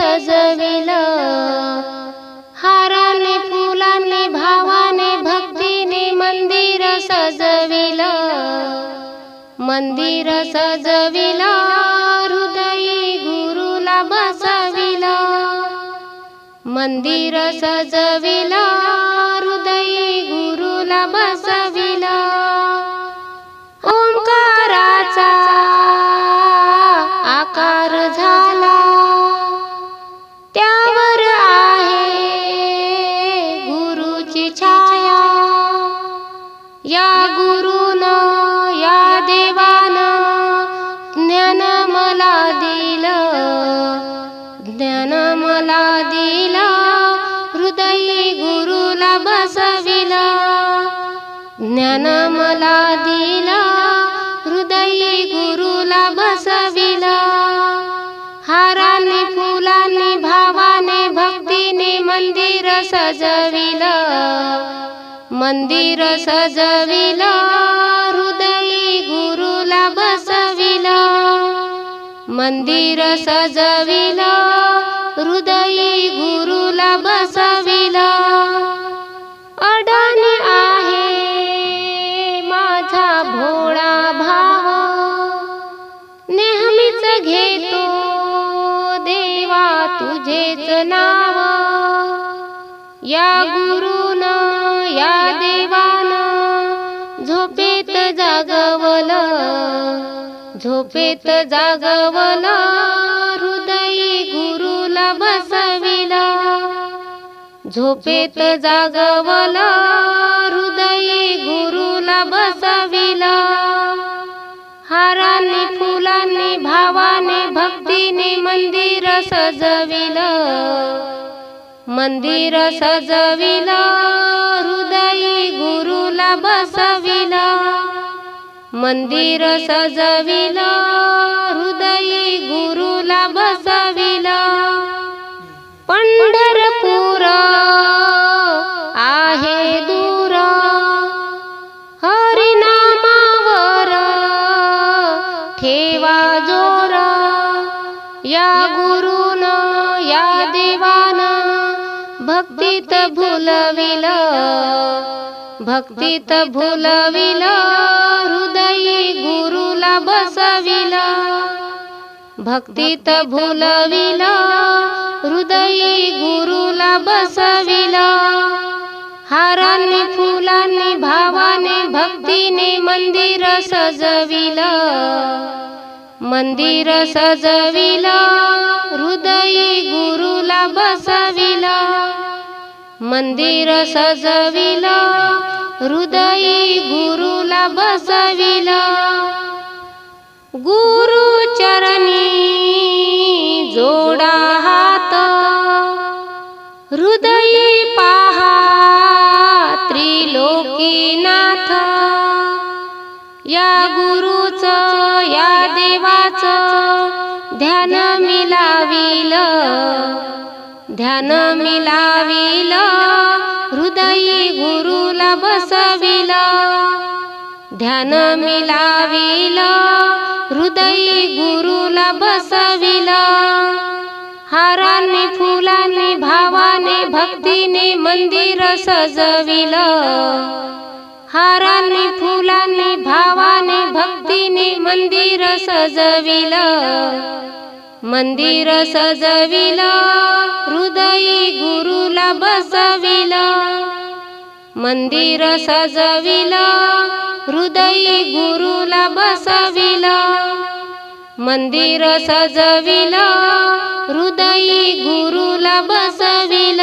सजविल. हाराने फुलाने भावाने भक्तीने मंदिर सजविल. मंदिर सजविल हृदयी गुरुला बसविल. मंदिर सजविल या गुरुन या देवानं ज्ञान मला दिलं. ज्ञान मला दिलं. हृदयी गुरुला बसविला. ज्ञान मला दिला. हृदयी गुरुला बसविला. मंदिर सजविला हृदयी गुरुला बसविला. मंदिर सजविला हृदयी गुरुला बसविला. अडाणी आहे माझा भोळा भाव. नेहमीच घेतो देवा तुझेच नाव. या गुरुना या देवान झोपेत जागवल झोपेत जागवल हृदयी गुरुला बसविला. झोपेत जागवल हृदयी गुरुला बसविला. हाराने फुलाने भावाने भक्तीने मंदिर सजविल मंदिर सजविल हृदयी गुरुला बसविल मंदिर सजविल हृदयी गुरुला बसविल. भक्तीत भुलविला भक्तीत भुलविला हृदयी गुरुला बसविला. भक्तीत भुलविला हृदयी गुरुला बसविला. हाराने फुलाने भावाने भक्तीने मंदिर सजविला. मंदिर सजविला हृदयी गुरुला बसविला. मंदिर सजविला हृदयी गुरुला बसविला. गुरु चरणी जोडा हात हृदयी पहा त्रिलोकीनाथ. या गुरुच या देवाच ध्यान मिलाविल ध्यान मिलाविल हृदयी गुरुला बसविल. ध्यान मिलाविल हृदयी गुरुला बसविल. हाराने फुलाने भावाने भक्तीने मंदिर सजविल. हाराने फुलाने भावाने भक्तीने मंदिर सजविल. मंदिर सजविल हृदयी गुरुला बसविल. मंदिर सजविल हृदयी गुरुला बसविल. मंदिर सजविल हृदयी गुरुला बसविल.